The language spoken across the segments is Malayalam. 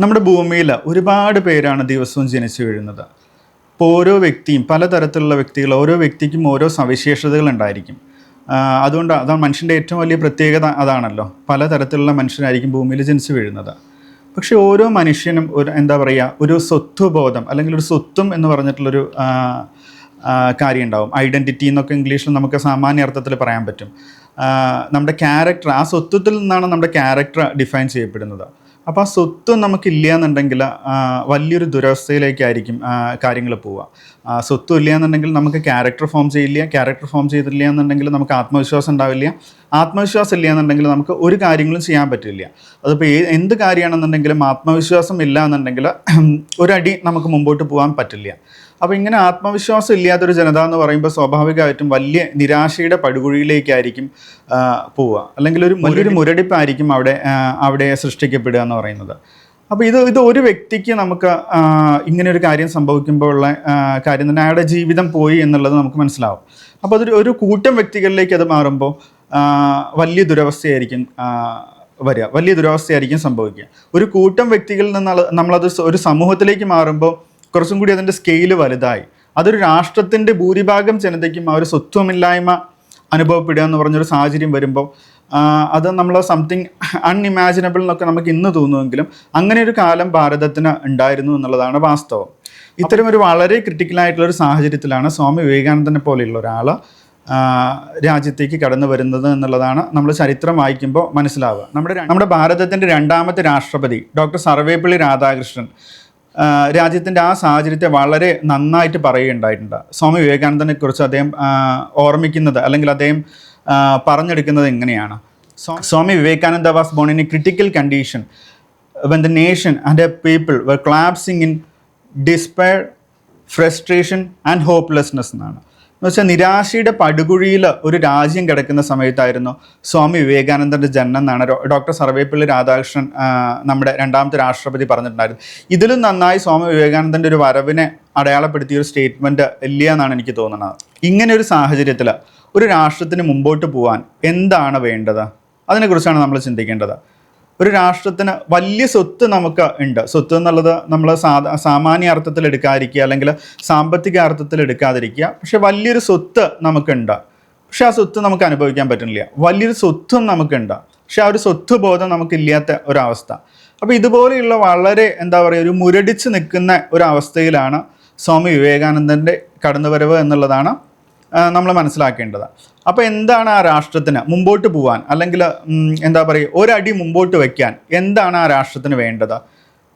നമ്മുടെ ഭൂമിയിൽ ഒരുപാട് പേരാണ് ദിവസവും ജനിച്ചു വീഴുന്നത്. അപ്പോൾ ഓരോ വ്യക്തിയും പലതരത്തിലുള്ള വ്യക്തികൾ ഓരോ വ്യക്തിക്കും ഓരോ സവിശേഷതകൾ ഉണ്ടായിരിക്കും. അതുകൊണ്ട് അതാണ് മനുഷ്യന്റെ ഏറ്റവും വലിയ പ്രത്യേകത അതാണല്ലോ. പലതരത്തിലുള്ള മനുഷ്യരായിരിക്കും ഭൂമിയിൽ ജനിച്ചു വീഴുന്നത്. പക്ഷേ ഓരോ മനുഷ്യനും ഒരു എന്താ പറയുക ഒരു സ്വത്വബോധം അല്ലെങ്കിൽ ഒരു സ്വത്വം എന്ന് പറഞ്ഞിട്ടുള്ളൊരു കാര്യം ഉണ്ടാവും. ഐഡന്റിറ്റി എന്നൊക്കെ ഇംഗ്ലീഷിൽ നമുക്ക് സാമാന്യ അർത്ഥത്തിൽ പറയാൻ പറ്റും. നമ്മുടെ ക്യാരക്ടർ ആ സ്വത്വത്തിൽ നിന്നാണ് നമ്മുടെ ക്യാരക്ടർ ഡിഫൈൻ ചെയ്യപ്പെടുന്നത്. അപ്പോൾ ആ സ്വത്ത് നമുക്കില്ല എന്നുണ്ടെങ്കിൽ വലിയൊരു ദുരവസ്ഥയിലേക്കായിരിക്കും കാര്യങ്ങൾ പോവുക. സ്വത്തും ഇല്ല എന്നുണ്ടെങ്കിൽ നമുക്ക് ക്യാരക്ടർ ഫോം ചെയ്യില്ല ക്യാരക്ടർ ഫോം ചെയ്തില്ല എന്നുണ്ടെങ്കിൽ നമുക്ക് ആത്മവിശ്വാസം ഉണ്ടാവില്ല. ആത്മവിശ്വാസം ഇല്ല എന്നുണ്ടെങ്കിൽ നമുക്ക് ഒരു കാര്യങ്ങളും ചെയ്യാൻ പറ്റില്ല. അതിപ്പോൾ എന്ത് കാര്യമാണെന്നുണ്ടെങ്കിലും ആത്മവിശ്വാസം ഇല്ല എന്നുണ്ടെങ്കിൽ ഒരടി നമുക്ക് മുമ്പോട്ട് പോകാൻ പറ്റില്ല. അപ്പോൾ ഇങ്ങനെ ആത്മവിശ്വാസം ഇല്ലാത്തൊരു ജനത എന്ന് പറയുമ്പോൾ സ്വാഭാവികമായിട്ടും വലിയ നിരാശയുടെ പടുകുഴിയിലേക്കായിരിക്കും പോവുക. അല്ലെങ്കിൽ ഒരു വലിയൊരു മുരടിപ്പായിരിക്കും അവിടെ അവിടെ സൃഷ്ടിക്കപ്പെടുക എന്ന് പറയുന്നത്. അപ്പോൾ ഇത് ഇത് ഒരു വ്യക്തിക്ക് നമുക്ക് ഇങ്ങനെ ഒരു കാര്യം സംഭവിക്കുമ്പോൾ ഉള്ള കാര്യം തന്നെ അയാളുടെ ജീവിതം പോയി എന്നുള്ളത് നമുക്ക് മനസ്സിലാവും. അപ്പോൾ അതൊരു ഒരു കൂട്ടം വ്യക്തികളിലേക്ക് അത് മാറുമ്പോൾ വലിയ ദുരവസ്ഥയായിരിക്കും വരിക. വലിയ ദുരവസ്ഥയായിരിക്കും സംഭവിക്കുക. ഒരു കൂട്ടം വ്യക്തികളിൽ നിന്ന് നമ്മളത് ഒരു സമൂഹത്തിലേക്ക് മാറുമ്പോൾ കുറച്ചും കൂടി അതിന്റെ സ്കെയിൽ വലുതായി. അതൊരു രാഷ്ട്രത്തിന്റെ ഭൂരിഭാഗം ജനതയ്ക്കും ആ ഒരു സ്വത്വമില്ലായ്മ അനുഭവപ്പെടുക എന്ന് പറഞ്ഞൊരു സാഹചര്യം വരുമ്പോൾ അത് നമ്മൾ സംതിങ് അൺഇമാജിനബിൾ എന്നൊക്കെ നമുക്ക് ഇന്ന് തോന്നുമെങ്കിലും അങ്ങനെ ഒരു കാലം ഭാരതത്തിന് ഉണ്ടായിരുന്നു എന്നുള്ളതാണ് വാസ്തവം. ഇത്തരം ഒരു വളരെ ക്രിട്ടിക്കലായിട്ടുള്ള ഒരു സാഹചര്യത്തിലാണ് സ്വാമി വിവേകാനന്ദനെ പോലെയുള്ള ഒരാൾ രാജ്യത്തേക്ക് കടന്നു വരുന്നത് എന്നുള്ളതാണ് നമ്മൾ ചരിത്രം വായിക്കുമ്പോൾ മനസ്സിലാവുക. നമ്മുടെ നമ്മുടെ ഭാരതത്തിന്റെ രണ്ടാമത്തെ രാഷ്ട്രപതി ഡോക്ടർ സർവേപ്പള്ളി രാധാകൃഷ്ണൻ രാജ്യത്തിന്റെ ആ സാഹചര്യത്തെ വളരെ നന്നായിട്ട് പറയുകയുണ്ടായിട്ടുണ്ട്. സ്വാമി വിവേകാനന്ദനെ കുറിച്ച് അദ്ദേഹം ഓർമ്മിക്കുന്നത് അല്ലെങ്കിൽ അദ്ദേഹം പറഞ്ഞെടുക്കുന്നത് എങ്ങനെയാണ് സ്വാ- Swami Vivekananda was born in a critical condition. When the nation and a people were collapsing in despair frustration and hopelessness എന്നാണ്. എന്ന് വെച്ചാൽ നിരാശയുടെ പടുകുഴിയിൽ ഒരു രാജ്യം കിടക്കുന്ന സമയത്തായിരുന്നു സ്വാമി വിവേകാനന്ദന്റെ ജനനം എന്നാണ്. ഡോക്ടർ സർവേപ്പള്ളി രാധാകൃഷ്ണൻ നമ്മുടെ രണ്ടാമത്തെ രാഷ്ട്രപതി പറഞ്ഞിട്ടുണ്ടായിരുന്നു. ഇതിലും നന്നായി സ്വാമി വിവേകാനന്ദന്റെ ഒരു വരവിനെ അടയാളപ്പെടുത്തിയ ഒരു സ്റ്റേറ്റ്മെന്റ് ഇല്ല എന്നാണ് എനിക്ക് തോന്നുന്നത്. ഇങ്ങനെ ഒരു സാഹചര്യത്തിൽ ഒരു രാഷ്ട്രത്തിന് മുമ്പോട്ട് പോകാൻ എന്താണ് വേണ്ടത്? അതിനെക്കുറിച്ചാണ് നമ്മൾ ചിന്തിക്കേണ്ടത്. ഒരു രാഷ്ട്രത്തിന് വലിയ സ്വത്ത് നമുക്ക് ഉണ്ട്. സ്വത്ത് എന്നുള്ളത് നമ്മൾ സാധാ സാമാന്യ അർത്ഥത്തിൽ എടുക്കാതിരിക്കുക അല്ലെങ്കിൽ സാമ്പത്തിക അർത്ഥത്തിൽ എടുക്കാതിരിക്കുക. പക്ഷെ വലിയൊരു സ്വത്ത് നമുക്കുണ്ട്. പക്ഷെ ആ സ്വത്ത് നമുക്ക് അനുഭവിക്കാൻ പറ്റുന്നില്ല. വലിയൊരു സ്വത്തും നമുക്കുണ്ട്. പക്ഷെ ആ ഒരു സ്വത്ത് ബോധം നമുക്കില്ലാത്ത ഒരവസ്ഥ. അപ്പോൾ ഇതുപോലെയുള്ള വളരെ എന്താ പറയുക ഒരു മുരടിച്ച് നിൽക്കുന്ന ഒരവസ്ഥയിലാണ് സ്വാമി വിവേകാനന്ദന്റെ കടന്നുവരവ് എന്നുള്ളതാണ് നമ്മൾ മനസ്സിലാക്കേണ്ടത്. അപ്പോൾ എന്താണ് ആ രാഷ്ട്രത്തിന് മുമ്പോട്ട് പോവാൻ? അല്ലെങ്കിൽ എന്താ പറയുക ഒരടി മുമ്പോട്ട് വയ്ക്കാൻ എന്താണ് ആ രാഷ്ട്രത്തിന് വേണ്ടത്?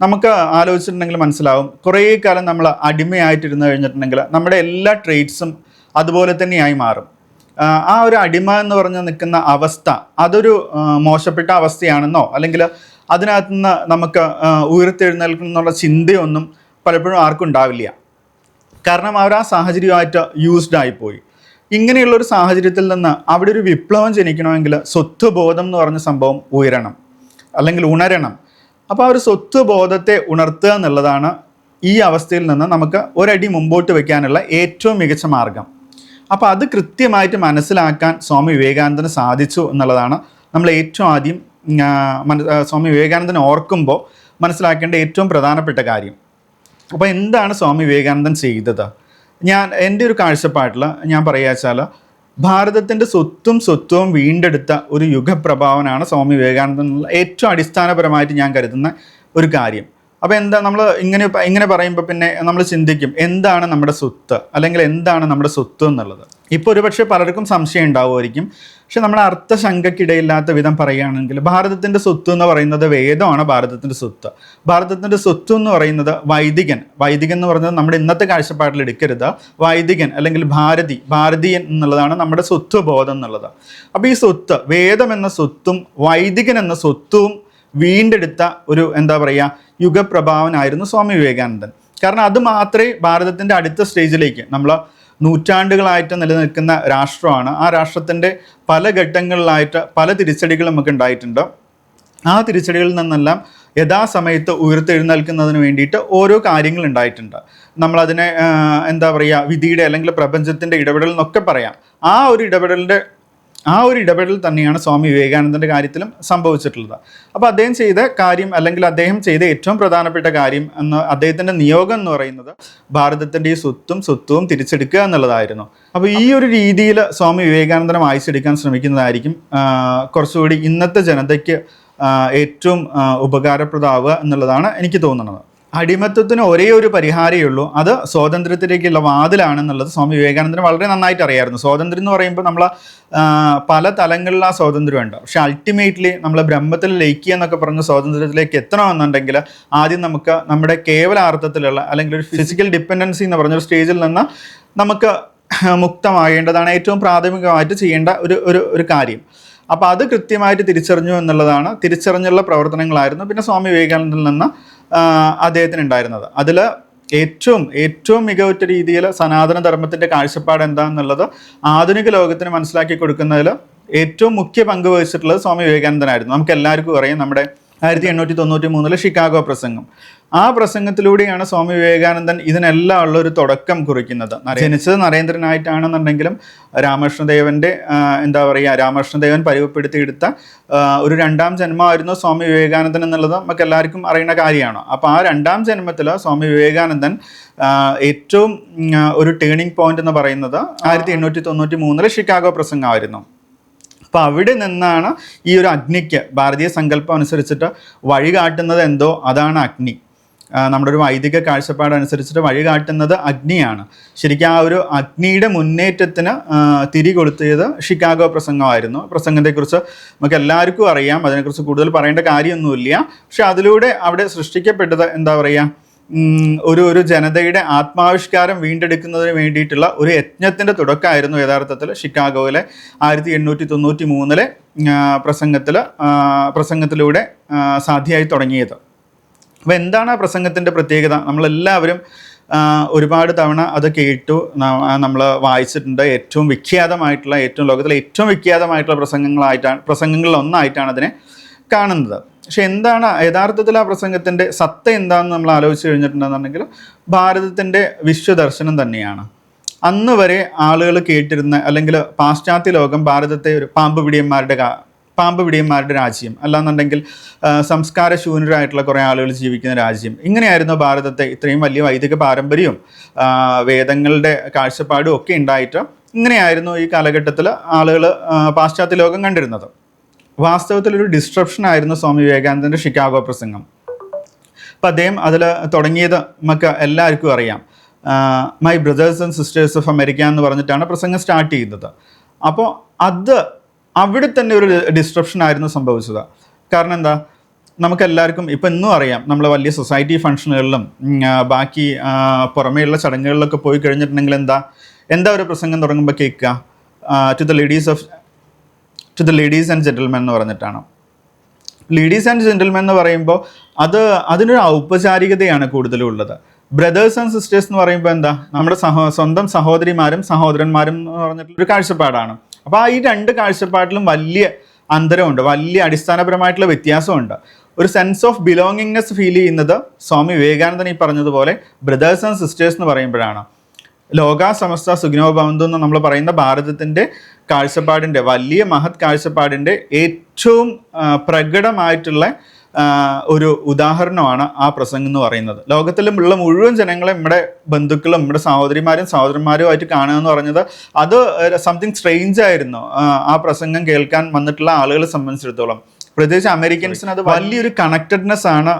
നമുക്ക് ആലോചിച്ചിട്ടുണ്ടെങ്കിൽ മനസ്സിലാവും. കുറേ കാലം നമ്മൾ അടിമയായിട്ടിരുന്നു കഴിഞ്ഞിട്ടുണ്ടെങ്കിൽ നമ്മുടെ എല്ലാ ട്രേറ്റ്സും അതുപോലെ തന്നെയായി മാറും. ആ, ഒരു അടിമ എന്ന് പറഞ്ഞ് നിൽക്കുന്ന അവസ്ഥ അതൊരു മോശപ്പെട്ട അവസ്ഥയാണെന്നോ അല്ലെങ്കിൽ അതിനകത്ത് നിന്ന് നമുക്ക് ഉയർത്തെഴുന്നേൽക്കുന്നുള്ള ചിന്തയൊന്നും പലപ്പോഴും ആർക്കും ഉണ്ടാവില്ല. കാരണം അവർ ആ സാഹചര്യമായിട്ട് യൂസ്ഡ് ആയിപ്പോയി ഇങ്ങനെയുള്ള ഒരു സാഹചര്യത്തിൽ നിന്ന് അവിടെ ഒരു വിപ്ലവം ജനിക്കണമെങ്കിൽ സ്വത്ത് ബോധം എന്ന് പറഞ്ഞ സംഭവം ഉയരണം അല്ലെങ്കിൽ ഉണരണം. അപ്പോൾ ആ ഒരു സ്വത്ത് ബോധത്തെ ഉണർത്തുക എന്നുള്ളതാണ് ഈ അവസ്ഥയിൽ നിന്ന് നമുക്ക് ഒരടി മുമ്പോട്ട് വയ്ക്കാനുള്ള ഏറ്റവും മികച്ച മാർഗം. അപ്പോൾ അത് കൃത്യമായിട്ട് മനസ്സിലാക്കാൻ സ്വാമി വിവേകാനന്ദന് സാധിച്ചു എന്നുള്ളതാണ് നമ്മൾ ഏറ്റവും ആദ്യം സ്വാമി വിവേകാനന്ദനെ ഓർക്കുമ്പോൾ മനസ്സിലാക്കേണ്ട ഏറ്റവും പ്രധാനപ്പെട്ട കാര്യം. അപ്പോൾ എന്താണ് സ്വാമി വിവേകാനന്ദൻ ചെയ്തത്? ഞാൻ എന്റെ ഒരു കാഴ്ചപ്പാട്ടിൽ ഞാൻ പറയുക വെച്ചാൽ ഭാരതത്തിന്റെ സ്വത്തും സ്വത്വവും വീണ്ടെടുത്ത ഒരു യുഗപ്രഭാവനാണ് സ്വാമി വിവേകാനന്ദൻ എന്നുള്ള ഏറ്റവും അടിസ്ഥാനപരമായിട്ട് ഞാൻ കരുതുന്ന ഒരു കാര്യം. അപ്പോൾ എന്താ നമ്മൾ ഇങ്ങനെ ഇങ്ങനെ പറയുമ്പോൾ പിന്നെ നമ്മൾ ചിന്തിക്കും എന്താണ് നമ്മുടെ സ്വത്ത്? അല്ലെങ്കിൽ എന്താണ് നമ്മുടെ സ്വത്ത് എന്നുള്ളത്. ഇപ്പോൾ ഒരുപക്ഷെ പലർക്കും സംശയം ഉണ്ടാവുമായിരിക്കും. പക്ഷെ നമ്മുടെ അർത്ഥശങ്കക്കിടയില്ലാത്ത വിധം പറയുകയാണെങ്കിൽ ഭാരതത്തിന്റെ സ്വത്ത് എന്ന് പറയുന്നത് വേദമാണ് ഭാരതത്തിന്റെ സ്വത്ത്. ഭാരതത്തിന്റെ സ്വത്ത് എന്ന് പറയുന്നത് വൈദികൻ. വൈദികൻ എന്ന് പറയുന്നത് നമ്മുടെ ഇന്നത്തെ കാഴ്ചപ്പാടിൽ എടുക്കരുത്. വൈദികൻ അല്ലെങ്കിൽ ഭാരതി. ഭാരതീയൻ എന്നുള്ളതാണ് നമ്മുടെ സ്വത്ത് ബോധം എന്നുള്ളത്. അപ്പോൾ ഈ സ്വത്ത് വേദം എന്ന സ്വത്തും വൈദികൻ എന്ന സ്വത്തും വീണ്ടെടുത്ത ഒരു എന്താ പറയുക യുഗപ്രഭാവനായിരുന്നു സ്വാമി വിവേകാനന്ദൻ. കാരണം അത് മാത്രമേ ഭാരതത്തിന്റെ അടുത്ത സ്റ്റേജിലേക്ക് നമ്മൾ നൂറ്റാണ്ടുകളായിട്ട് നിലനിൽക്കുന്ന രാഷ്ട്രമാണ്. ആ രാഷ്ട്രത്തിന്റെ പല ഘട്ടങ്ങളിലായിട്ട് പല തിരിച്ചടികളും നമുക്ക് ഉണ്ടായിട്ടുണ്ട്. ആ തിരിച്ചടികളിൽ നിന്നെല്ലാം യഥാസമയത്ത് ഉയർത്തെഴുന്നേൽക്കുന്നതിന് വേണ്ടിയിട്ട് ഓരോ കാര്യങ്ങൾ ഉണ്ടായിട്ടുണ്ട്. നമ്മളതിനെ എന്താ പറയുക വിധിയുടെ അല്ലെങ്കിൽ പ്രപഞ്ചത്തിന്റെ ഇടപെടൽ എന്നൊക്കെ പറയാം. ആ ഒരു ഇടപെടലിന്റെ ആ ഒരു ഇടപെടൽ തന്നെയാണ് സ്വാമി വിവേകാനന്ദന്റെ കാര്യത്തിലും സംഭവിച്ചിട്ടുള്ളത്. അപ്പോൾ അദ്ദേഹം ചെയ്ത കാര്യം അല്ലെങ്കിൽ അദ്ദേഹം ചെയ്ത ഏറ്റവും പ്രധാനപ്പെട്ട കാര്യം എന്ന് അദ്ദേഹത്തിന്റെ നിയോഗം എന്ന് പറയുന്നത് ഭാരതത്തിന്റെ ഈ സ്വത്തും സ്വത്വവും തിരിച്ചെടുക്കുക എന്നുള്ളതായിരുന്നു. അപ്പോൾ ഈ ഒരു രീതിയിൽ സ്വാമി വിവേകാനന്ദനെ വായിച്ചെടുക്കാൻ ശ്രമിക്കുന്നതായിരിക്കും കുറച്ചുകൂടി ഇന്നത്തെ ജനതയ്ക്ക് ഏറ്റവും ഉപകാരപ്രദമാവുക എന്നുള്ളതാണ് എനിക്ക് തോന്നുന്നത്. അടിമത്വത്തിന് ഒരേ ഒരു പരിഹാരമേ ഉള്ളൂ അത് സ്വാതന്ത്ര്യത്തിലേക്കുള്ള വാതിലാണെന്നുള്ളത് സ്വാമി വിവേകാനന്ദന് വളരെ നന്നായിട്ട് അറിയായിരുന്നു സ്വാതന്ത്ര്യം എന്ന് പറയുമ്പോൾ നമ്മൾ പല തലങ്ങളിൽ ആ സ്വാതന്ത്ര്യമുണ്ട് പക്ഷെ അൾട്ടിമേറ്റ്ലി നമ്മൾ ബ്രഹ്മത്തിൽ ലയിക്കുക എന്നൊക്കെ പറഞ്ഞ് സ്വാതന്ത്ര്യത്തിലേക്ക് എത്തണമെന്നുണ്ടെങ്കിൽ ആദ്യം നമുക്ക് നമ്മുടെ കേവല അർത്ഥത്തിലുള്ള അല്ലെങ്കിൽ ഒരു ഫിസിക്കൽ ഡിപ്പെൻഡൻസി എന്ന് പറഞ്ഞൊരു സ്റ്റേജിൽ നിന്ന് നമുക്ക് മുക്തമാകേണ്ടതാണ് ഏറ്റവും പ്രാഥമികമായിട്ട് ചെയ്യേണ്ട ഒരു ഒരു കാര്യം. അപ്പോൾ അത് കൃത്യമായിട്ട് തിരിച്ചറിഞ്ഞു എന്നുള്ളതാണ്. തിരിച്ചറിഞ്ഞുള്ള പ്രവർത്തനങ്ങളായിരുന്നു. പിന്നെ സ്വാമി വിവേകാനന്ദനിൽ നിന്ന് അദ്ദേഹത്തിന് ഉണ്ടായിരുന്നത് അതിൽ ഏറ്റവും ഏറ്റവും മികവുറ്റ രീതിയിൽ സനാതന ധർമ്മത്തിന്റെ കാഴ്ചപ്പാട് എന്താണെന്നുള്ളത് ആധുനിക ലോകത്തിന് മനസ്സിലാക്കി കൊടുക്കുന്നതിൽ ഏറ്റവും മുഖ്യ പങ്ക് വഹിച്ചിട്ടുള്ളത് സ്വാമി വിവേകാനന്ദനായിരുന്നു. നമുക്ക് എല്ലാവർക്കും അറിയാം നമ്മുടെ ആയിരത്തി എണ്ണൂറ്റി തൊണ്ണൂറ്റി മൂന്നിലെ ഷിക്കാഗോ പ്രസംഗം. ആ പ്രസംഗത്തിലൂടെയാണ് സ്വാമി വിവേകാനന്ദൻ ഇതിനെല്ലാം ഉള്ള ഒരു തുടക്കം കുറിക്കുന്നത്. ജനിച്ചത് നരേന്ദ്രനായിട്ടാണെന്നുണ്ടെങ്കിലും രാമകൃഷ്ണദേവന്റെ എന്താ പറയുക രാമകൃഷ്ണദേവൻ പരിവപ്പെടുത്തിയെടുത്ത ഒരു രണ്ടാം ജന്മമായിരുന്നു സ്വാമി വിവേകാനന്ദൻ എന്നുള്ളത് നമുക്ക് എല്ലാവർക്കും അറിയുന്ന കാര്യമാണ്. അപ്പോൾ ആ രണ്ടാം ജന്മത്തിൽ സ്വാമി വിവേകാനന്ദൻ ഏറ്റവും ഒരു ടേണിംഗ് പോയിന്റ് എന്ന് പറയുന്നത് ആയിരത്തി എണ്ണൂറ്റി തൊണ്ണൂറ്റി മൂന്നിലെ ഷിക്കാഗോ പ്രസംഗമായിരുന്നു. അപ്പോൾ അവിടെ നിന്നാണ് ഈ ഒരു അഗ്നിക്ക് ഭാരതീയ സങ്കല്പം അനുസരിച്ചിട്ട് വഴി കാട്ടുന്നത് എന്തോ? അതാണ് അഗ്നി. നമ്മുടെ ഒരു വൈദിക കാഴ്ചപ്പാട് അനുസരിച്ചിട്ട് വഴി കാട്ടുന്നത് അഗ്നിയാണ്. ശരിക്കും ആ ഒരു അഗ്നിയുടെ മുന്നേറ്റത്തിന് തിരി കൊളുത്തിയത് ഷിക്കാഗോ പ്രസംഗമായിരുന്നു. പ്രസംഗത്തെക്കുറിച്ച് നമുക്ക് എല്ലാവർക്കും അറിയാം. അതിനെക്കുറിച്ച് കൂടുതൽ പറയേണ്ട കാര്യമൊന്നുമില്ല. പക്ഷെ അതിലൂടെ അവിടെ സൃഷ്ടിക്കപ്പെട്ടത് എന്താ പറയുക? ഒരു ഒരു ജനതയുടെ ആത്മാവിഷ്കാരം വീണ്ടെടുക്കുന്നതിന് വേണ്ടിയിട്ടുള്ള ഒരു യജ്ഞത്തിന്റെ തുടക്കമായിരുന്നു യഥാർത്ഥത്തിൽ ഷിക്കാഗോയിലെ ആയിരത്തി എണ്ണൂറ്റി തൊണ്ണൂറ്റി മൂന്നിലെ പ്രസംഗത്തിൽ പ്രസംഗത്തിലൂടെ സാധ്യമായി തുടങ്ങിയത്. അപ്പോൾ എന്താണ് ആ പ്രസംഗത്തിന്റെ പ്രത്യേകത? നമ്മളെല്ലാവരും ഒരുപാട് തവണ അത് കേട്ടു. നമ്മൾ വായിച്ചിട്ടുണ്ട്. ഏറ്റവും വിഖ്യാതമായിട്ടുള്ള ഏറ്റവും ലോകത്തിലെ ഏറ്റവും വിഖ്യാതമായിട്ടുള്ള പ്രസംഗങ്ങളായിട്ടാണ് പ്രസംഗങ്ങളിൽ ഒന്നായിട്ടാണ് അതിനെ കാണുന്നത്. പക്ഷെ എന്താണ് യഥാർത്ഥത്തിൽ ആ പ്രസംഗത്തിന്റെ സത്ത എന്താണെന്ന് നമ്മൾ ആലോചിച്ച് കഴിഞ്ഞിട്ടുണ്ടെന്നുണ്ടെങ്കിൽ ഭാരതത്തിന്റെ വിശ്വദർശനം തന്നെയാണ്. അന്ന് വരെ ആളുകൾ കേട്ടിരുന്ന അല്ലെങ്കിൽ പാശ്ചാത്യ ലോകം ഭാരതത്തെ ഒരു പാമ്പ് പിടിയന്മാരുടെ പാമ്പ് പിടിയന്മാരുടെ രാജ്യം അല്ലാന്നുണ്ടെങ്കിൽ സംസ്കാര ശൂന്യരായിട്ടുള്ള കുറേ ആളുകൾ ജീവിക്കുന്ന രാജ്യം. ഇങ്ങനെയായിരുന്നു ഭാരതത്തെ ഇത്രയും വലിയ വൈദിക പാരമ്പര്യവും വേദങ്ങളുടെ കാഴ്ചപ്പാടും ഒക്കെ ഉണ്ടായിട്ട് ഇങ്ങനെയായിരുന്നു ഈ കാലഘട്ടത്തിൽ ആളുകൾ പാശ്ചാത്യ ലോകം കണ്ടിരുന്നത്. വാസ്തവത്തിൽ ഒരു ഡിസ്ട്രപ്ഷൻ ആയിരുന്നു സ്വാമി വിവേകാനന്ദന്റെ ഷിക്കാഗോ പ്രസംഗം. അപ്പം അദ്ദേഹം അതിൽ തുടങ്ങിയത് നമുക്ക് എല്ലാവർക്കും അറിയാം. My brothers and sisters of America എന്ന് പറഞ്ഞിട്ടാണ് പ്രസംഗം സ്റ്റാർട്ട് ചെയ്യുന്നത് അപ്പോൾ അത് അവിടെ തന്നെ ഒരു ഡിസ്ട്രപ്ഷൻ ആയിരുന്നു സംഭവിച്ചത്. കാരണം എന്താ? നമുക്കെല്ലാവർക്കും ഇപ്പം ഇന്നും അറിയാം. നമ്മൾ വലിയ സൊസൈറ്റി ഫംഗ്ഷനുകളിലും ബാക്കി പുറമേയുള്ള ചടങ്ങുകളിലൊക്കെ പോയി കഴിഞ്ഞിട്ടുണ്ടെങ്കിൽ എന്താ? എന്താ ഒരു പ്രസംഗം തുടങ്ങുമ്പോൾ കേൾക്കുക? To the ladies of to the ladies and gentlemen എന്ന് പറഞ്ഞിട്ടാണ്. ലേഡീസ് ആൻഡ് ജെന്റിൽമെൻ എന്ന് പറയുമ്പോൾ അത് അതിനൊരു ഔപചാരികതയാണ് കൂടുതലും ഉള്ളത്. ബ്രദേഴ്സ് ആൻഡ് സിസ്റ്റേഴ്സ് എന്ന് പറയുമ്പോൾ എന്താ? നമ്മുടെ സഹോ സ്വന്തം സഹോദരിമാരും സഹോദരന്മാരും എന്ന് പറഞ്ഞിട്ടുള്ള ഒരു കാഴ്ചപ്പാടാണ്. അപ്പോൾ ആ ഈ രണ്ട് കാഴ്ചപ്പാടിലും വലിയ അന്തരമുണ്ട്. വലിയ അടിസ്ഥാനപരമായിട്ടുള്ള വ്യത്യാസമുണ്ട്. ഒരു സെൻസ് ഓഫ് ബിലോങ്ങിങ്നെസ് ഫീൽ ചെയ്യുന്നത് സ്വാമി വിവേകാനന്ദൻ ഈ പറഞ്ഞതുപോലെ ബ്രദേഴ്സ് ആൻഡ് സിസ്റ്റേഴ്സ് എന്ന് പറയുമ്പോഴാണ്. ലോക സമസ്ത സുഖിനോ ഭവന്തു എന്ന് നമ്മൾ പറയുന്ന ഭാരതത്തിന്റെ കാഴ്ചപ്പാടിന്റെ വലിയ മഹത് കാഴ്ചപ്പാടിന്റെ ഏറ്റവും പ്രകടമായിട്ടുള്ള ഒരു ഉദാഹരണമാണ് ആ പ്രസംഗം എന്ന് പറയുന്നത്. ലോകത്തിലുമുള്ള മുഴുവൻ ജനങ്ങളെ നമ്മുടെ ബന്ധുക്കളും നമ്മുടെ സഹോദരിമാരും സഹോദരന്മാരുമായിട്ട് കാണുക എന്ന് പറഞ്ഞത് അത് സംതിങ് സ്ട്രെയിഞ്ച് ആയിരുന്നു ആ പ്രസംഗം കേൾക്കാൻ വന്നിട്ടുള്ള ആളുകളെ സംബന്ധിച്ചിടത്തോളം. പ്രത്യേകിച്ച് അമേരിക്കൻസിന് അത് വലിയൊരു കണക്റ്റഡ്നെസ് ആണ്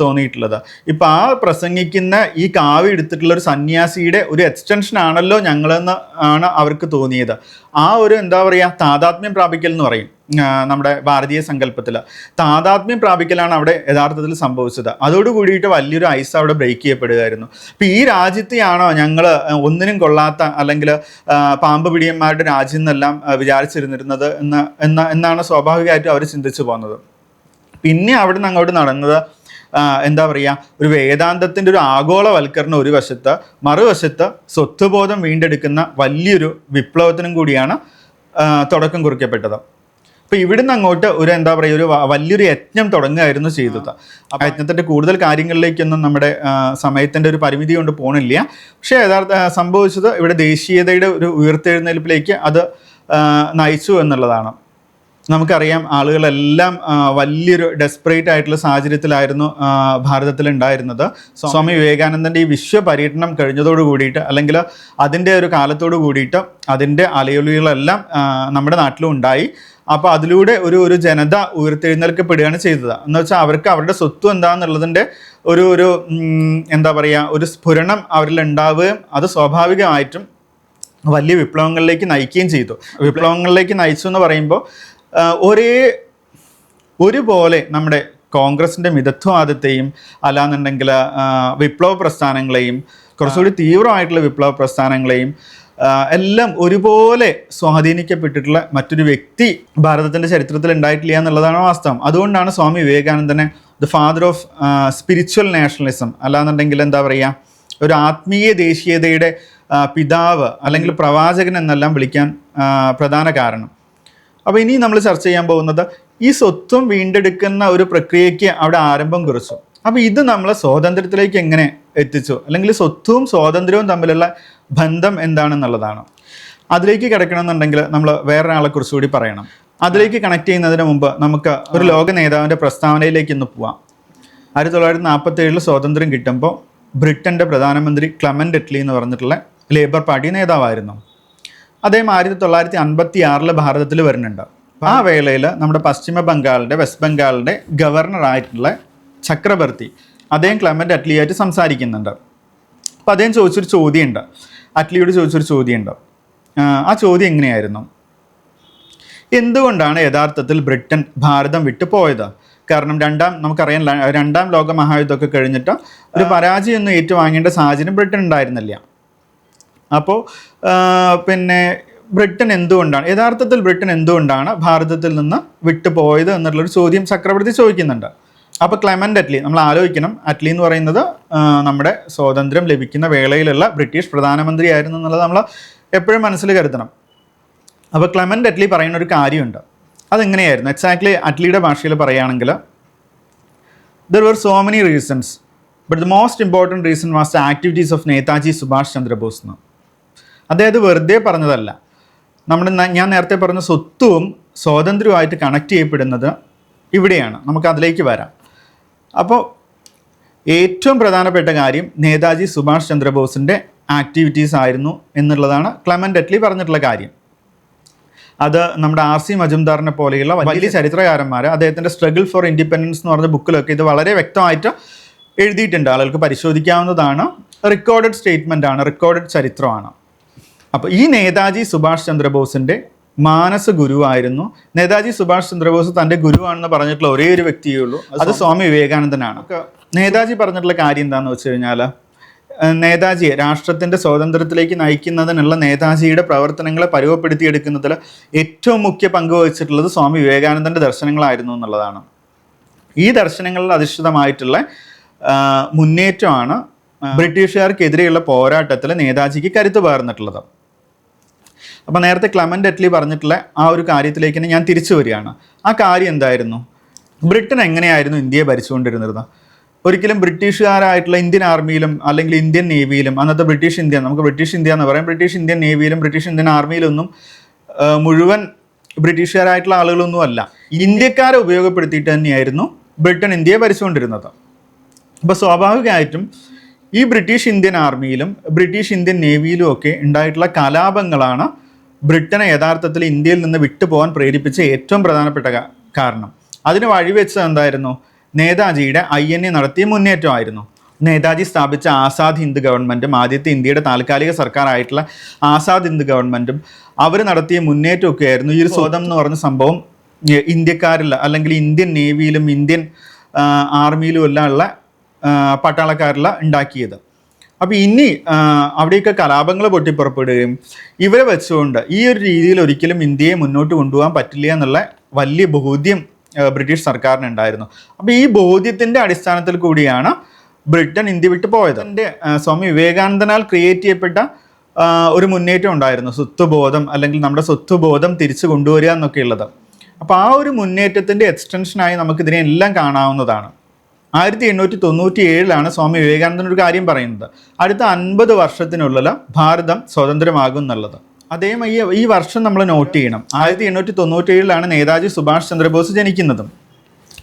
തോന്നിയിട്ടുള്ളത്. ഇപ്പൊ ആ പ്രസംഗിക്കുന്ന ഈ കാവ്യ എടുത്തിട്ടുള്ള ഒരു സന്യാസിയുടെ ഒരു എക്സ്റ്റൻഷൻ ആണല്ലോ ഞങ്ങളെന്ന് ആണ് അവർക്ക് തോന്നിയത്. ആ ഒരു എന്താ പറയുക താതാത്മ്യം പ്രാപിക്കൽ എന്ന് പറയും. നമ്മുടെ ഭാരതീയ സങ്കല്പത്തിൽ താതാത്മ്യം പ്രാപിക്കലാണ് അവിടെ യഥാർത്ഥത്തിൽ സംഭവിച്ചത്. അതോട് കൂടിയിട്ട് വലിയൊരു ഐസ് അവിടെ ബ്രേക്ക് ചെയ്യപ്പെടുകയായിരുന്നു. അപ്പം ഈ രാജ്യത്തെയാണോ ഞങ്ങൾ ഒന്നിനും കൊള്ളാത്ത അല്ലെങ്കിൽ പാമ്പ് പിടിയന്മാരുടെ രാജ്യം എന്നെല്ലാം വിചാരിച്ചിരുന്നിരുന്നത് എന്ന് എന്ന എന്നാണ് സ്വാഭാവികമായിട്ടും അവർ ചിന്തിച്ചു പോകുന്നത്. പിന്നെ അവിടെ നിന്ന് അങ്ങോട്ട് നടന്നത് എന്താ പറയുക ഒരു വേദാന്തത്തിന്റെ ഒരു ആഗോളവൽക്കരണം ഒരു വശത്ത് മറുവശത്ത് സ്വത്വബോധം വീണ്ടെടുക്കുന്ന വലിയൊരു വിപ്ലവത്തിനും കൂടിയാണ് തുടക്കം കുറിക്കപ്പെട്ടത്. അപ്പൊ ഇവിടുന്ന് അങ്ങോട്ട് ഒരു എന്താ പറയുക ഒരു വലിയൊരു യജ്ഞം തുടങ്ങുകയായിരുന്നു ചെയ്തത്. അപ്പൊ യജ്ഞത്തിന്റെ കൂടുതൽ കാര്യങ്ങളിലേക്കൊന്നും നമ്മുടെ സമയത്തിന്റെ സമയത്തിന്റെ ഒരു പരിമിതി കൊണ്ട് പോണില്ല. പക്ഷേ യഥാർത്ഥ സംഭവിച്ചത് ഇവിടെ ദേശീയതയുടെ ഒരു ഉയർത്തെഴുന്നേൽപ്പിലേക്ക് അത് നയിച്ചു എന്നുള്ളതാണ്. നമുക്കറിയാം ആളുകളെല്ലാം വലിയൊരു ഡെസ്പറേറ്റ് ആയിട്ടുള്ള സാഹചര്യത്തിലായിരുന്നു ഭാരതത്തിൽ ഉണ്ടായിരുന്നത് സ്വാമി വിവേകാനന്ദന്റെ ഈ വിശ്വ പര്യടനം കഴിഞ്ഞതോട് കൂടിയിട്ട് അല്ലെങ്കിൽ അതിന്റെ ഒരു കാലത്തോട് കൂടിയിട്ട് അതിന്റെ അലയൊലികളെല്ലാം നമ്മുടെ നാട്ടിലും ഉണ്ടായി. അപ്പോൾ അതിലൂടെ ഒരു ഒരു ജനത ഉയർത്തെഴുന്നേൽക്കപ്പെടുകയാണ് ചെയ്തത്. എന്ന് വെച്ചാൽ അവർക്ക് അവരുടെ സ്വത്വം എന്താണെന്നുള്ളതിന്റെ ഒരു ഒരു എന്താ പറയുക ഒരു സ്ഫുരണം അവരിൽ ഉണ്ടാവുകയും അത് സ്വാഭാവികമായിട്ടും വലിയ വിപ്ലവങ്ങളിലേക്ക് നയിക്കുകയും ചെയ്തു. വിപ്ലവങ്ങളിലേക്ക് നയിച്ചു എന്ന് പറയുമ്പോൾ ഒരേ ഒരുപോലെ നമ്മുടെ കോൺഗ്രസിന്റെ മിതത്വവാദത്തെയും അല്ലാന്നുണ്ടെങ്കിൽ വിപ്ലവ പ്രസ്ഥാനങ്ങളെയും കുറച്ചുകൂടി തീവ്രമായിട്ടുള്ള വിപ്ലവ പ്രസ്ഥാനങ്ങളെയും എല്ലാം ഒരുപോലെ സ്വാധീനിക്കപ്പെട്ടിട്ടുള്ള മറ്റൊരു വ്യക്തി ഭാരതത്തിന്റെ ചരിത്രത്തിൽ ഉണ്ടായിട്ടില്ല എന്നുള്ളതാണ് വാസ്തവം. അതുകൊണ്ടാണ് Swami വിവേകാനന്ദനെ the father of spiritual nationalism അല്ലാന്നുണ്ടെങ്കിൽ എന്താ പറയുക ഒരു ആത്മീയ ദേശീയതയുടെ പിതാവ് അല്ലെങ്കിൽ പ്രവാചകൻ എന്നെല്ലാം വിളിക്കാൻ പ്രധാന കാരണം. അപ്പോൾ ഇനി നമ്മൾ ചർച്ച ചെയ്യാൻ പോകുന്നത് ഈ സ്വത്വം വീണ്ടെടുക്കുന്ന ഒരു പ്രക്രിയയ്ക്ക് അവിടെ ആരംഭം കുറിച്ചു. അപ്പോൾ ഇത് നമ്മളെ സ്വാതന്ത്ര്യത്തിലേക്ക് എങ്ങനെ എത്തിച്ചു? അല്ലെങ്കിൽ സ്വത്വവും സ്വാതന്ത്ര്യവും തമ്മിലുള്ള ബന്ധം എന്താണെന്നുള്ളതാണ്. അതിലേക്ക് കിടക്കണമെന്നുണ്ടെങ്കിൽ നമ്മൾ വേറൊരാളെ കുറിച്ച് കൂടി പറയണം. അതിലേക്ക് കണക്ട് ചെയ്യുന്നതിന് മുമ്പ് നമുക്ക് ഒരു ലോക നേതാവിന്റെ പ്രസ്താവനയിലേക്ക് ഇന്ന് പോവാം. ആയിരത്തി തൊള്ളായിരത്തി നാൽപ്പത്തി ഏഴിൽ സ്വാതന്ത്ര്യം കിട്ടുമ്പോൾ ബ്രിട്ടന്റെ പ്രധാനമന്ത്രി ക്ലമന്റ് ഇറ്റ്ലി എന്ന് പറഞ്ഞിട്ടുള്ള ലേബർ പാർട്ടി നേതാവായിരുന്നു. അദ്ദേഹം ആയിരത്തി തൊള്ളായിരത്തി അൻപത്തി ആറിൽ ഭാരതത്തിൽ വരുന്നുണ്ട്. ആ വേളയിൽ നമ്മുടെ പശ്ചിമ ബംഗാളിന്റെ വെസ്റ്റ് ബംഗാളിന്റെ ഗവർണറായിട്ടുള്ള ചക്രവർത്തി അദ്ദേഹം ക്ലമന്റ് അറ്റ്ലിയായിട്ട് സംസാരിക്കുന്നുണ്ട്. അപ്പോൾ അദ്ദേഹം ചോദിച്ചൊരു ചോദ്യമുണ്ട്. അറ്റ്ലിയോട് ചോദിച്ചൊരു ചോദ്യം ഉണ്ടാവും ആ ചോദ്യം എങ്ങനെയായിരുന്നു? എന്തുകൊണ്ടാണ് യഥാർത്ഥത്തിൽ ബ്രിട്ടൻ ഭാരതം വിട്ടു പോയത് കാരണം രണ്ടാം നമുക്കറിയാം രണ്ടാം ലോക മഹായുദ്ധമൊക്കെ കഴിഞ്ഞിട്ട് ഒരു പരാജയം പരാജയമൊന്നും ഏറ്റുവാങ്ങേണ്ട സാഹചര്യം ബ്രിട്ടൻ ഉണ്ടായിരുന്നില്ല. അപ്പോൾ പിന്നെ ബ്രിട്ടൻ എന്തുകൊണ്ടാണ് യഥാർത്ഥത്തിൽ ബ്രിട്ടൻ എന്തുകൊണ്ടാണ് ഭാരതത്തിൽ നിന്ന് വിട്ടുപോയത് എന്നുള്ളൊരു ചോദ്യം ചക്രവർത്തി ചോദിക്കുന്നുണ്ട്. അപ്പോൾ ക്ലെമന്റ് അറ്റ്ലി നമ്മൾ ആലോചിക്കണം. അറ്റ്ലി എന്ന് പറയുന്നത് നമ്മുടെ സ്വാതന്ത്ര്യം ലഭിക്കുന്ന വേളയിലുള്ള ബ്രിട്ടീഷ് പ്രധാനമന്ത്രി ആയിരുന്നു എന്നുള്ളത് നമ്മൾ എപ്പോഴും മനസ്സിൽ കരുതണം. അപ്പോൾ ക്ലെമന്റ് അറ്റ്ലി പറയുന്ന ഒരു കാര്യമുണ്ട്. അതെങ്ങനെയായിരുന്നു? എക്സാക്ട്ലി അറ്റ്ലിയുടെ ഭാഷയിൽ പറയുകയാണെങ്കിൽ there were so many reasons but the most important reason was the activities of Netaji Subhash Chandrabose എന്ന് അദ്ദേഹം വെറുതെ പറഞ്ഞതല്ല. നമ്മുടെ ഞാൻ നേരത്തെ പറഞ്ഞ സ്വത്വവും സ്വാതന്ത്ര്യവുമായിട്ട് കണക്ട് ചെയ്യപ്പെടുന്നത് ഇവിടെയാണ്. നമുക്ക് അതിലേക്ക് വരാം. അപ്പോൾ ഏറ്റവും പ്രധാനപ്പെട്ട കാര്യം നേതാജി സുഭാഷ് ചന്ദ്രബോസിന്റെ ആക്ടിവിറ്റീസ് ആയിരുന്നു എന്നുള്ളതാണ് ക്ലമന്റ് അറ്റ്ലി പറഞ്ഞിട്ടുള്ള കാര്യം. അത് നമ്മുടെ ആർ സി മജുംദാറിനെ പോലെയുള്ള വലിയ ചരിത്രകാരന്മാർ അദ്ദേഹത്തിന്റെ സ്ട്രഗിൾ ഫോർ ഇൻഡിപെൻഡൻസ് എന്ന് പറഞ്ഞ ബുക്കിലൊക്കെ ഇത് വളരെ വ്യക്തമായിട്ട് എഴുതിയിട്ടുണ്ട്. ആളുകൾക്ക് പരിശോധിക്കാവുന്നതാണ്. റെക്കോർഡഡ് സ്റ്റേറ്റ്മെന്റ് ആണ്. റെക്കോർഡഡ് ചരിത്രമാണ്. അപ്പോൾ ഈ നേതാജി സുഭാഷ് ചന്ദ്രബോസിന്റെ മാനസ ഗുരുവായിരുന്നു നേതാജി സുഭാഷ് ചന്ദ്രബോസ് തന്റെ ഗുരുവാണെന്ന് പറഞ്ഞിട്ടുള്ള ഒരേ ഒരു വ്യക്തിയേ ഉള്ളൂ. അത് സ്വാമി വിവേകാനന്ദനാണ്. നേതാജി പറഞ്ഞിട്ടുള്ള കാര്യം എന്താണെന്ന് വെച്ച് കഴിഞ്ഞാൽ നേതാജിയെ രാഷ്ട്രത്തിന്റെ സ്വാതന്ത്ര്യത്തിലേക്ക് നയിക്കുന്നതിനുള്ള നേതാജിയുടെ പ്രവർത്തനങ്ങളെ പരുവപ്പെടുത്തിയെടുക്കുന്നതിൽ ഏറ്റവും മുഖ്യ പങ്ക് വഹിച്ചിട്ടുള്ളത് സ്വാമി വിവേകാനന്ദന്റെ ദർശനങ്ങളായിരുന്നു എന്നുള്ളതാണ്. ഈ ദർശനങ്ങളിൽ അധിഷ്ഠിതമായിട്ടുള്ള മുന്നേറ്റമാണ് ബ്രിട്ടീഷുകാർക്കെതിരെയുള്ള പോരാട്ടത്തിൽ നേതാജിക്ക് കരുത്ത് പകർന്നിട്ടുള്ളത്. അപ്പോൾ നേരത്തെ ക്ലമന്റ് അറ്റ്ലി പറഞ്ഞിട്ടുള്ള ആ ഒരു കാര്യത്തിലേക്ക് ഞാൻ തിരിച്ചു വരികയാണ്. ആ കാര്യം എന്തായിരുന്നു? ബ്രിട്ടൻ എങ്ങനെയായിരുന്നു ഇന്ത്യയെ ഭരിച്ചുകൊണ്ടിരുന്നത്? ഒരിക്കലും ബ്രിട്ടീഷുകാരായിട്ടുള്ള ഇന്ത്യൻ ആർമിയിലും അല്ലെങ്കിൽ ഇന്ത്യൻ നേവിയിലും അന്നത്തെ ബ്രിട്ടീഷ് ഇന്ത്യ നമുക്ക് ബ്രിട്ടീഷ് ഇന്ത്യ എന്ന് പറയാം. ബ്രിട്ടീഷ് ഇന്ത്യൻ നേവിയിലും ബ്രിട്ടീഷ് ഇന്ത്യൻ ആർമിയിലൊന്നും മുഴുവൻ ബ്രിട്ടീഷുകാരായിട്ടുള്ള ആളുകളൊന്നും അല്ല. ഇന്ത്യക്കാരെ ഉപയോഗപ്പെടുത്തിയിട്ട് തന്നെയായിരുന്നു ബ്രിട്ടൻ ഇന്ത്യയെ ഭരിച്ചുകൊണ്ടിരുന്നത്. അപ്പോൾ സ്വാഭാവികമായിട്ടും ഈ ബ്രിട്ടീഷ് ഇന്ത്യൻ ആർമിയിലും ബ്രിട്ടീഷ് ഇന്ത്യൻ നേവിയിലും ഒക്കെ ഉണ്ടായിട്ടുള്ള കലാപങ്ങളാണ് ബ്രിട്ടനെ യഥാർത്ഥത്തിൽ ഇന്ത്യയിൽ നിന്ന് വിട്ടുപോകാൻ പ്രേരിപ്പിച്ച ഏറ്റവും പ്രധാനപ്പെട്ട കാരണം. അതിന് വഴിവെച്ചത് എന്തായിരുന്നു? നേതാജിയുടെ ഐ എൻ എ നടത്തിയ മുന്നേറ്റമായിരുന്നു. നേതാജി സ്ഥാപിച്ച ആസാദ് ഹിന്ദ് ഗവൺമെന്റും ആദ്യത്തെ ഇന്ത്യയുടെ താൽക്കാലിക സർക്കാരായിട്ടുള്ള ആസാദ് ഹിന്ദ് ഗവൺമെന്റും അവർ നടത്തിയ മുന്നേറ്റമൊക്കെ ആയിരുന്നു ഈ ഒരു സ്വതം എന്ന് പറഞ്ഞ സംഭവം ഇന്ത്യക്കാരിൽ അല്ലെങ്കിൽ ഇന്ത്യൻ നേവിയിലും ഇന്ത്യൻ ആർമിയിലും എല്ലാം ഉള്ള പട്ടാളക്കാരില ഉണ്ടാക്കിയത്. അപ്പോൾ ഇനി അവിടെയൊക്കെ കലാപങ്ങൾ പൊട്ടിപ്പുറപ്പെടുകയും ഇവരെ വെച്ചുകൊണ്ട് ഈ ഒരു രീതിയിൽ ഒരിക്കലും ഇന്ത്യയെ മുന്നോട്ട് കൊണ്ടുപോകാൻ പറ്റില്ല എന്നുള്ള വലിയ ബോധ്യം ബ്രിട്ടീഷ് സർക്കാരിനുണ്ടായിരുന്നു. അപ്പോൾ ഈ ബോധ്യത്തിന്റെ അടിസ്ഥാനത്തിൽ കൂടിയാണ് ബ്രിട്ടൻ ഇന്ത്യ വിട്ടു പോയത്. എന്റെ സ്വാമി വിവേകാനന്ദനാൽ ക്രിയേറ്റ് ചെയ്യപ്പെട്ട ഒരു മുന്നേറ്റം ഉണ്ടായിരുന്നു. സ്വത്വബോധം അല്ലെങ്കിൽ നമ്മുടെ സ്വത്വബോധം തിരിച്ചു കൊണ്ടുവരിക എന്നൊക്കെ ഉള്ളത്. അപ്പോൾ ആ ഒരു മുന്നേറ്റത്തിന്റെ എക്സ്റ്റൻഷനായി നമുക്കിതിനെ എല്ലാം കാണാവുന്നതാണ്. ആയിരത്തി എണ്ണൂറ്റി തൊണ്ണൂറ്റി ഏഴിലാണ് സ്വാമി വിവേകാനന്ദൻ ഒരു കാര്യം പറയുന്നത്. അടുത്ത അൻപത് വർഷത്തിനുള്ളിൽ ഭാരതം സ്വതന്ത്രമാകും എന്നുള്ളത്. അദ്ദേഹം ഈ ഈ വർഷം നമ്മൾ നോട്ട് ചെയ്യണം. ആയിരത്തി എണ്ണൂറ്റി തൊണ്ണൂറ്റി ഏഴിലാണ് നേതാജി സുഭാഷ് ചന്ദ്രബോസ് ജനിക്കുന്നതും.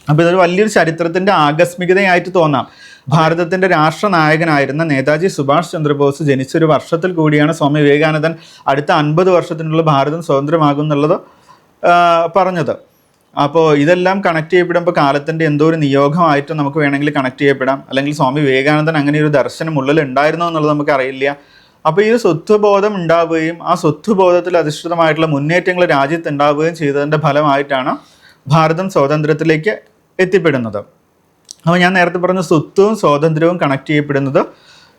അപ്പോൾ ഇതൊരു വലിയൊരു ചരിത്രത്തിന്റെ ആകസ്മികതയായിട്ട് തോന്നാം. ഭാരതത്തിന്റെ രാഷ്ട്രനായകനായിരുന്ന നേതാജി സുഭാഷ് ചന്ദ്രബോസ് ജനിച്ച ഒരു വർഷത്തിൽ കൂടിയാണ് സ്വാമി വിവേകാനന്ദൻ അടുത്ത അൻപത് വർഷത്തിനുള്ള ഭാരതം സ്വതന്ത്രമാകും എന്നുള്ളത് പറഞ്ഞത്. അപ്പോൾ ഇതെല്ലാം കണക്ട് ചെയ്യപ്പെടുമ്പോൾ കാലത്തിന്റെ എന്തോ ഒരു നിയോഗമായിട്ട് നമുക്ക് വേണമെങ്കിൽ കണക്ട് ചെയ്യപ്പെടാം. അല്ലെങ്കിൽ സ്വാമി വിവേകാനന്ദൻ അങ്ങനെ ഒരു ദർശനം ഉള്ളിൽ ഉണ്ടായിരുന്നോ എന്നുള്ളത് നമുക്ക് അറിയില്ല അപ്പോൾ ഈ സ്വത്വബോധം ഉണ്ടാവുകയും ആ സ്വത്വബോധത്തിൽ അധിഷ്ഠിതമായിട്ടുള്ള മുന്നേറ്റങ്ങൾ രാജ്യത്ത് ഉണ്ടാവുകയും ചെയ്തതിന്റെ ഫലമായിട്ടാണ് ഭാരതം സ്വാതന്ത്ര്യത്തിലേക്ക് എത്തിപ്പെടുന്നത്. അപ്പോൾ ഞാൻ നേരത്തെ പറഞ്ഞ സ്വത്വവും സ്വാതന്ത്ര്യവും കണക്ട് ചെയ്യപ്പെടുന്നത്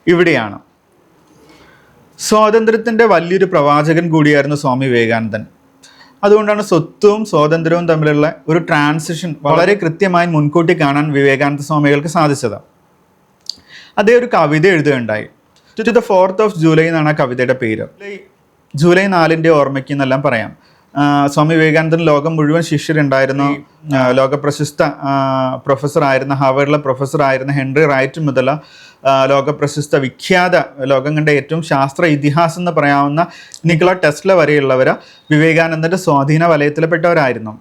ഇവിടെയാണ്. സ്വാതന്ത്ര്യത്തിന്റെ വലിയൊരു പ്രവാചകൻ കൂടിയായിരുന്നു സ്വാമി വിവേകാനന്ദൻ. അതുകൊണ്ടാണ് സ്വത്വവും സ്വാതന്ത്ര്യവും തമ്മിലുള്ള ഒരു ട്രാൻസിഷൻ വളരെ കൃത്യമായി മുൻകൂട്ടി കാണാൻ വിവേകാനന്ദ സ്വാമികൾക്ക് സാധിച്ചത്. അതേ ഒരു കവിത എഴുതുകയുണ്ടായി. To the fourth of July എന്നാണ് ആ കവിതയുടെ പേര്. ജൂലൈ നാലിന്റെ ഓർമ്മയ്ക്ക് എന്നെല്ലാം പറയാം. സ്വാമി വിവേകാനന്ദൻ ലോകം മുഴുവൻ ശിഷ്യരുണ്ടായിരുന്നു. ആ, ലോക പ്രശസ്ത പ്രൊഫസർ ആയിരുന്ന ഹാർവേഡിലെ പ്രൊഫസർ ആയിരുന്ന ഹെൻറി റൈറ്റ് മുതൽ ലോകപ്രശസ്ത ലോക പ്രശസ്ത വിഖ്യാത ലോകം കണ്ട ഏറ്റവും ശാസ്ത്ര ഇതിഹാസം എന്ന് പറയാവുന്ന നിക്കോള ടെസ്ല വരെയുള്ളവർ വിവേകാനന്ദന്റെ സ്വാധീന വലയത്തിൽപ്പെട്ടവരായിരുന്നു.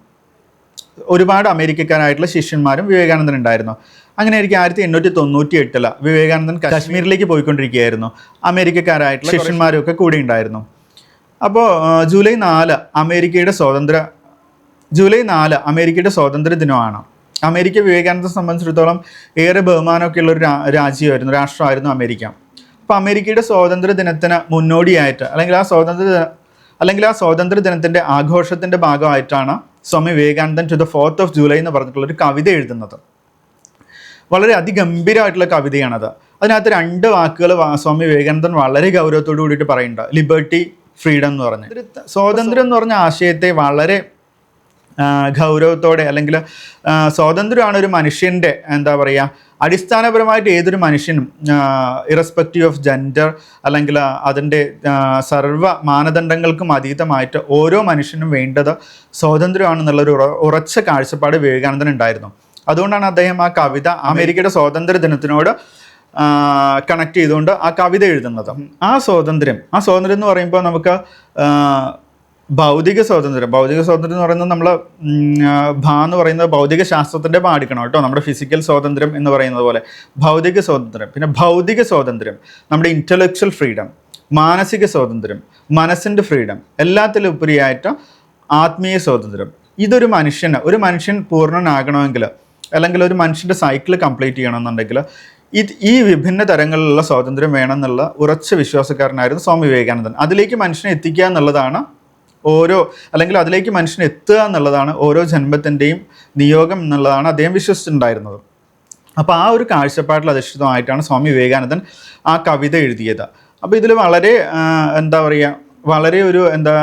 ഒരുപാട് അമേരിക്കക്കാരായിട്ടുള്ള ശിഷ്യന്മാരും വിവേകാനന്ദൻ ഉണ്ടായിരുന്നു. അങ്ങനെ ആയിരിക്കും ആയിരത്തി എണ്ണൂറ്റി തൊണ്ണൂറ്റി എട്ടിൽ വിവേകാനന്ദൻ കാശ്മീരിലേക്ക് പോയിക്കൊണ്ടിരിക്കുകയായിരുന്നു. അമേരിക്കക്കാരായിട്ടുള്ള ശിഷ്യന്മാരും ഒക്കെ കൂടി ഉണ്ടായിരുന്നു അപ്പോൾ ജൂലൈ നാല് അമേരിക്കയുടെ സ്വാതന്ത്ര്യ ജൂലൈ നാല് അമേരിക്കയുടെ സ്വാതന്ത്ര്യ ദിനമാണ്. അമേരിക്ക വിവേകാനന്ദനെ സംബന്ധിച്ചിടത്തോളം ഏറെ ബഹുമാനമൊക്കെ ഉള്ള ഒരു രാ- രാജ്യമായിരുന്നു രാഷ്ട്രമായിരുന്നു അമേരിക്ക. അപ്പോൾ അമേരിക്കയുടെ സ്വാതന്ത്ര്യ ദിനത്തിന് മുന്നോടിയായിട്ട് അല്ലെങ്കിൽ ആ സ്വാതന്ത്ര്യ ദിന- അല്ലെങ്കിൽ ആ സ്വാതന്ത്ര്യ ദിനത്തിന്റെ ആഘോഷത്തിന്റെ ഭാഗമായിട്ടാണ് Swami Vivekanandan to the fourth of July എന്ന് പറഞ്ഞിട്ടുള്ള ഒരു കവിത എഴുതുന്നത്. വളരെ അതിഗംഭീരമായിട്ടുള്ള കവിതയാണത്. അതിനകത്ത് രണ്ട് വാക്കുകൾ സ്വാമി വിവേകാനന്ദൻ വളരെ ഗൗരവത്തോടു കൂടിയിട്ട് പറയുന്നുണ്ട്. ലിബർട്ടി ഫ്രീഡം എന്ന് പറഞ്ഞ്. സ്വാതന്ത്ര്യം എന്ന് പറഞ്ഞ ആശയത്തെ വളരെ ഗൗരവത്തോടെ അല്ലെങ്കിൽ സ്വാതന്ത്ര്യമാണ് ഒരു മനുഷ്യന്റെ എന്താ പറയുക അടിസ്ഥാനപരമായിട്ട് ഏതൊരു മനുഷ്യനും ഇറസ്പെക്റ്റീവ് ഓഫ് ജെൻഡർ അല്ലെങ്കിൽ അതിന്റെ സർവ സർവ മാനദണ്ഡങ്ങൾക്കും അതീതമായിട്ട് ഓരോ മനുഷ്യനും വേണ്ടത് സ്വാതന്ത്ര്യമാണെന്നുള്ളൊരു ഉറ ഉറച്ച കാഴ്ചപ്പാട് വിവേകാനന്ദൻ ഉണ്ടായിരുന്നു. അതുകൊണ്ടാണ് അദ്ദേഹം ആ കവിത അമേരിക്കയുടെ സ്വാതന്ത്ര്യ ദിനത്തിനോട് കണക്ട് ചെയ്തുകൊണ്ട് ആ കവിത എഴുതുന്നത്. ആ സ്വാതന്ത്ര്യം ആ സ്വാതന്ത്ര്യം എന്ന് പറയുമ്പോൾ നമുക്ക് ഭൗതിക സ്വാതന്ത്ര്യം ഭൗതിക സ്വാതന്ത്ര്യം എന്ന് പറയുന്നത് നമ്മൾ ഭാ എന്ന് പറയുന്നത് ഭൗതിക ശാസ്ത്രത്തിന്റെ പാടിക്കണം കേട്ടോ. നമ്മുടെ ഫിസിക്കൽ സ്വാതന്ത്ര്യം എന്ന് പറയുന്നത് പോലെ. ഭൗതിക സ്വാതന്ത്ര്യം പിന്നെ ഭൗതിക സ്വാതന്ത്ര്യം നമ്മുടെ ഇന്റലക്ച്വൽ ഫ്രീഡം മാനസിക സ്വാതന്ത്ര്യം മനസ്സിന്റെ ഫ്രീഡം എല്ലാത്തിലും ഉപരിയായിട്ട് ആത്മീയ സ്വാതന്ത്ര്യം. ഇതൊരു മനുഷ്യന് ഒരു മനുഷ്യൻ പൂർണനാകണമെങ്കിൽ അല്ലെങ്കിൽ ഒരു മനുഷ്യന്റെ സൈക്കിൾ കംപ്ലീറ്റ് ചെയ്യണമെന്നുണ്ടെങ്കിൽ ഇത് ഈ വിഭിന്ന തരങ്ങളിലുള്ള സ്വാതന്ത്ര്യം വേണമെന്നുള്ള ഉറച്ച വിശ്വാസക്കാരനായിരുന്നു സ്വാമി വിവേകാനന്ദൻ. അതിലേക്ക് മനുഷ്യനെ എത്തിക്കുക എന്നുള്ളതാണ് ഓരോ അല്ലെങ്കിൽ അതിലേക്ക് മനുഷ്യനെ എത്തുക എന്നുള്ളതാണ് ഓരോ ജന്മത്തിന്റെയും നിയോഗം എന്നുള്ളതാണ് അദ്ദേഹം വിശ്വസിച്ചിട്ടുണ്ടായിരുന്നത്. അപ്പോൾ ആ ഒരു കാഴ്ചപ്പാടിൽ അധിഷ്ഠിതമായിട്ടാണ് സ്വാമി വിവേകാനന്ദൻ ആ കവിത എഴുതിയത്. അപ്പോൾ ഇതിൽ വളരെ എന്താ പറയുക വളരെ ഒരു എന്താ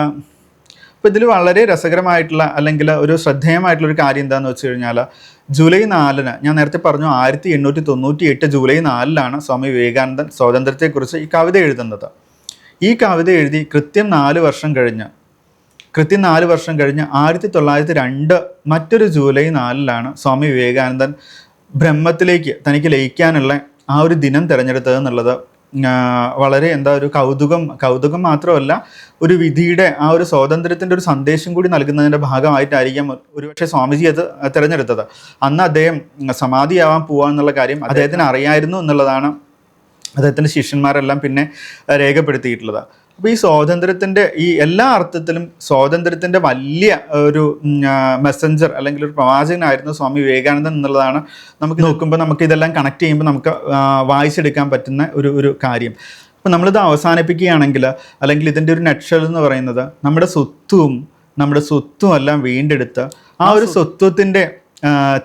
അപ്പോൾ ഇതിൽ വളരെ രസകരമായിട്ടുള്ള അല്ലെങ്കിൽ ഒരു ശ്രദ്ധേയമായിട്ടുള്ള ഒരു കാര്യം എന്താണെന്ന് വെച്ച് കഴിഞ്ഞാൽ ജൂലൈ നാലിന് ഞാൻ നേരത്തെ പറഞ്ഞു ആയിരത്തി എണ്ണൂറ്റി തൊണ്ണൂറ്റി എട്ട് ജൂലൈ നാലിലാണ് സ്വാമി വിവേകാനന്ദൻ സ്വാതന്ത്ര്യത്തെക്കുറിച്ച് ഈ കവിത എഴുതുന്നത്. ഈ കവിത എഴുതി കൃത്യം നാല് വർഷം കഴിഞ്ഞ് കൃത്യം നാല് വർഷം കഴിഞ്ഞ് ആയിരത്തി തൊള്ളായിരത്തി രണ്ട് മറ്റൊരു ജൂലൈ നാലിലാണ് സ്വാമി വിവേകാനന്ദൻ ബ്രഹ്മത്തിലേക്ക് തനിക്ക് ലയിക്കാനുള്ള ആ ഒരു ദിനം തിരഞ്ഞെടുത്തത് എന്നുള്ളത് വളരെ എന്താ ഒരു കൗതുകം കൗതുകം മാത്രമല്ല ഒരു വിധിയുടെ ആ ഒരു സ്വാതന്ത്ര്യത്തിന്റെ ഒരു സന്ദേശം കൂടി നൽകുന്നതിന്റെ ഭാഗമായിട്ടായിരിക്കാം ഒരുപക്ഷെ സ്വാമിജി അത് തിരഞ്ഞെടുത്തത്. അന്ന് അദ്ദേഹം സമാധിയാവാൻ എന്നുള്ള കാര്യം അദ്ദേഹത്തിന് അറിയായിരുന്നു എന്നുള്ളതാണ് അദ്ദേഹത്തിന്റെ ശിഷ്യന്മാരെല്ലാം പിന്നെ രേഖപ്പെടുത്തിയിട്ടുള്ളത്. അപ്പോൾ ഈ സ്വാതന്ത്ര്യത്തിന്റെ ഈ എല്ലാ അർത്ഥത്തിലും സ്വാതന്ത്ര്യത്തിന്റെ വലിയ ഒരു മെസ്സഞ്ചർ അല്ലെങ്കിൽ ഒരു പ്രവാചകനായിരുന്നു സ്വാമി വിവേകാനന്ദൻ എന്നുള്ളതാണ് നമുക്ക് നോക്കുമ്പോൾ നമുക്ക് ഇതെല്ലാം കണക്ട് ചെയ്യുമ്പോൾ നമുക്ക് വായിച്ചെടുക്കാൻ പറ്റുന്ന ഒരു ഒരു കാര്യം. അപ്പോൾ നമ്മളിത് അവസാനിപ്പിക്കുകയാണെങ്കിൽ അല്ലെങ്കിൽ ഇതിന്റെ ഒരു നെക്ഷൽ എന്ന് പറയുന്നത് നമ്മുടെ സ്വത്തും നമ്മുടെ സ്വത്തും എല്ലാം വീണ്ടെടുത്ത് ആ ഒരു സ്വത്വത്തിന്റെ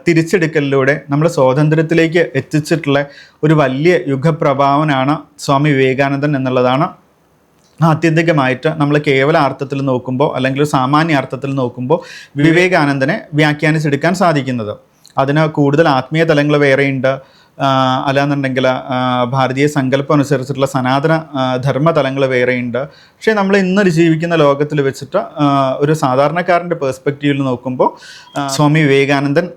തിരിച്ചെടുക്കലിലൂടെ നമ്മുടെ സ്വാതന്ത്ര്യത്തിലേക്ക് എത്തിച്ചിട്ടുള്ള ഒരു വലിയ യുഗപ്രഭാവനാണ് സ്വാമി വിവേകാനന്ദൻ എന്നുള്ളതാണ് ആത്യന്തികമായിട്ട് നമ്മൾ കേവല അർത്ഥത്തിൽ നോക്കുമ്പോൾ അല്ലെങ്കിൽ സാമാന്യ അർത്ഥത്തിൽ നോക്കുമ്പോൾ വിവേകാനന്ദനെ വ്യാഖ്യാനിച്ചെടുക്കാൻ സാധിക്കുന്നത്. അതിന് കൂടുതൽ ആത്മീയ തലങ്ങൾ വേറെയുണ്ട്. അല്ലാന്നുണ്ടെങ്കിൽ ഭാരതീയ സങ്കല്പം അനുസരിച്ചിട്ടുള്ള സനാതന ധർമ്മ തലങ്ങൾ വേറെയുണ്ട്. പക്ഷേ നമ്മൾ ഇന്നൊരു ജീവിക്കുന്ന ലോകത്തിൽ വെച്ചിട്ട് ഒരു സാധാരണക്കാരന്റെ പേഴ്സ്പെക്റ്റീവിൽ നോക്കുമ്പോൾ സ്വാമി വിവേകാനന്ദൻ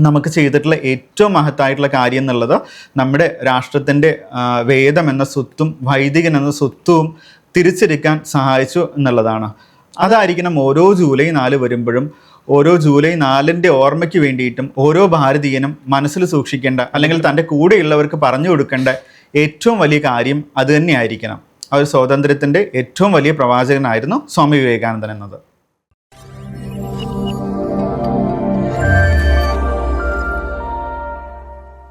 നമുക്ക് ചെയ്തിട്ടുള്ള ഏറ്റവും മഹത്തായിട്ടുള്ള കാര്യം എന്നുള്ളത് നമ്മുടെ രാഷ്ട്രത്തിന്റെ വേദം എന്ന സ്വത്തും വൈദികൻ എന്ന സ്വത്തും തിരിച്ചെടുക്കാൻ സഹായിച്ചു എന്നുള്ളതാണ്. അതായിരിക്കണം ഓരോ ജൂലൈ നാല് വരുമ്പോഴും ഓരോ ജൂലൈ നാലിന്റെ ഓർമ്മയ്ക്ക് വേണ്ടിയിട്ടും ഓരോ ഭാരതീയനും മനസ്സിൽ സൂക്ഷിക്കേണ്ട അല്ലെങ്കിൽ തന്റെ കൂടെയുള്ളവർക്ക് പറഞ്ഞു കൊടുക്കേണ്ട ഏറ്റവും വലിയ കാര്യം അത് തന്നെയായിരിക്കണം. ആ ഒരു സ്വാതന്ത്ര്യത്തിന്റെ ഏറ്റവും വലിയ പ്രവാചകനായിരുന്നു സ്വാമി വിവേകാനന്ദൻ എന്നത്.